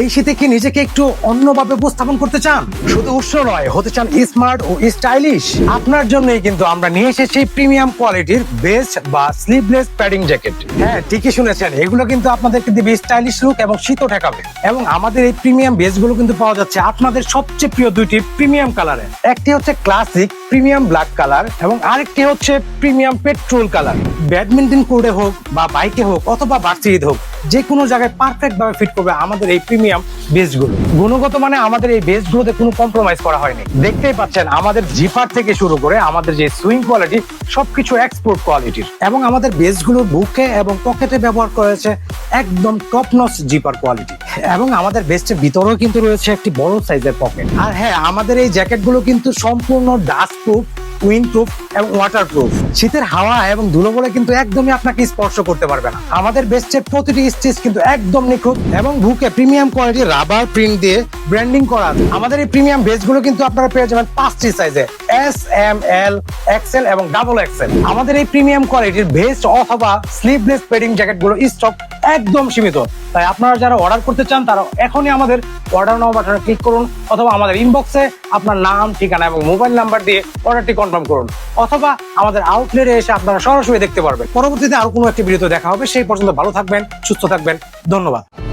এই শীতে কি নিজেকে একটু অন্যভাবে উপস্থাপন করতে চান? শুধু উৎস নয়, হতে চান স্মার্ট ও স্টাইলিশ। আপনার জন্যই কিন্তু আমরা নিয়ে এসেছি প্রিমিয়াম কোয়ালিটির বেস্ট বা স্লিভলেস প্যাডিং জ্যাকেট। হ্যাঁ ঠিকই শুনেছেন। এগুলো কিন্তু আপনাদেরকে দিবে স্টাইলিশ লুক এবং শীতও ঠেকাবে। এবং আমাদের এই প্রিমিয়াম বেসগুলো কিন্তু পাওয়া যাচ্ছে আপনাদের সবচেয়ে প্রিয় দুইটি প্রিমিয়াম কালারে। একটি হচ্ছে ক্লাসিক প্রিমিয়াম ব্ল্যাক কালার এবং আরেকটি হচ্ছে প্রিমিয়াম পেট্রোল কালার। ব্যাডমিন্টন কোর্টে হোক বা বাইকে হোক অথবা ভার্সিটিতে হোক যে কোনো জায়গায় পারফেক্ট ভাবে ফিট করবে আমাদের এই প্রিমিয়াম বেসগুলো গুণগত মানে আমাদের এই বেসগুলোতে কোনো কম্প্রোমাইজ করা হয়নি। দেখতেই পাচ্ছেন, আমাদের জিপার থেকে শুরু করে আমাদের যে সুইং কোয়ালিটি সবকিছু এক্সপোর্ট কোয়ালিটির এবং আমাদের বেসগুলো বুকে এবং পকেটে ব্যবহার করেছে একদম টপ নচ জিপার কোয়ালিটি এবং আমাদের বেস্টের ভিতরেও কিন্তু রয়েছে একটি বড় সাইজের পকেট আর হ্যাঁ আমাদের এই জ্যাকেটগুলো কিন্তু সম্পূর্ণ ডাস্ট প্রুফ উইন্ড প্রুফ এবং ওয়াটার প্রুফ শীতের হাওয়া এবং ধুলোবলে কিন্তু একদমই আপনাকে স্পর্শ করতে পারবে না। আমাদের বেস্টের প্রতিটি স্টিচ কিন্তু একদম নিখুঁত এবং বুকে প্রিমিয়াম কোয়ালিটি রাবার প্রিন্ট দিয়ে ব্র্যান্ডিং করা। আমাদের এই প্রিমিয়াম বেসগুলো কিন্তু আপনারা পেয়ে যাবেন পাঁচটি সাইজে এস এম এল এক্সেল এবং ডাবল এক্সেল আমাদের এই প্রিমিয়াম কোয়ালিটির ভেস্ট অথবা স্লিভলেস পেডিং জ্যাকেটগুলো স্টক একদম সীমিত। তাই আপনারা যারা অর্ডার করতে চান, তারা এখনই আমাদের অর্ডার নাও বাটনে ক্লিক করুন অথবা আমাদের ইনবক্সে আপনার নাম, ঠিকানা এবং মোবাইল নাম্বার দিয়ে অর্ডারটি কনফার্ম করুন। অথবা আমাদের আউটলেটে এসে আপনারা সরাসরি দেখতে পারবেন। পরবর্তীতে আর কোনো একটি ভিডিও দেখা হবে। সেই পর্যন্ত ভালো থাকবেন, সুস্থ থাকবেন। ধন্যবাদ।